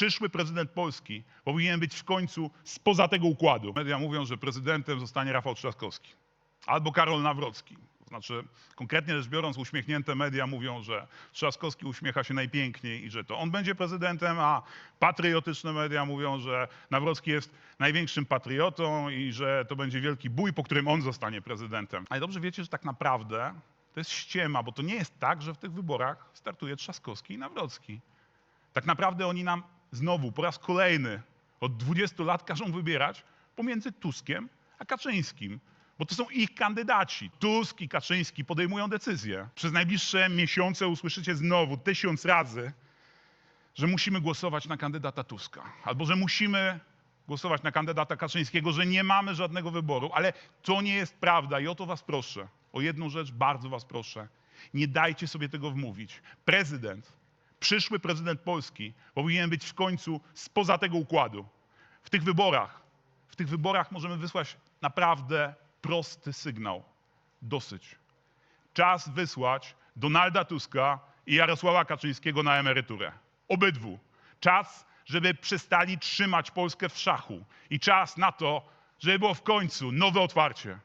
przyszły prezydent Polski powinien być w końcu spoza tego układu. Media mówią, że prezydentem zostanie Rafał Trzaskowski albo Karol Nawrocki. To znaczy, konkretnie rzecz biorąc, uśmiechnięte media mówią, że Trzaskowski uśmiecha się najpiękniej i że to on będzie prezydentem, a patriotyczne media mówią, że Nawrocki jest największym patriotą i że to będzie wielki bój, po którym on zostanie prezydentem. Ale dobrze wiecie, że tak naprawdę to jest ściema, bo to nie jest tak, że w tych wyborach startuje Trzaskowski i Nawrocki. Tak naprawdę oni nam znowu po raz kolejny od 20 lat każą wybierać pomiędzy Tuskiem a Kaczyńskim, bo to są ich kandydaci. Tusk i Kaczyński podejmują decyzje. Przez najbliższe miesiące usłyszycie znowu tysiąc razy, że musimy głosować na kandydata Tuska, albo że musimy głosować na kandydata Kaczyńskiego, że nie mamy żadnego wyboru, ale to nie jest prawda i o to was proszę. O jedną rzecz bardzo was proszę. Nie dajcie sobie tego wmówić. Prezydent, przyszły prezydent Polski powinien być w końcu spoza tego układu. W tych wyborach, w tych wyborach możemy wysłać naprawdę prosty sygnał. Dosyć. Czas wysłać Donalda Tuska i Jarosława Kaczyńskiego na emeryturę. Obydwu. Czas, żeby przestali trzymać Polskę w szachu. I czas na to, żeby było w końcu nowe otwarcie.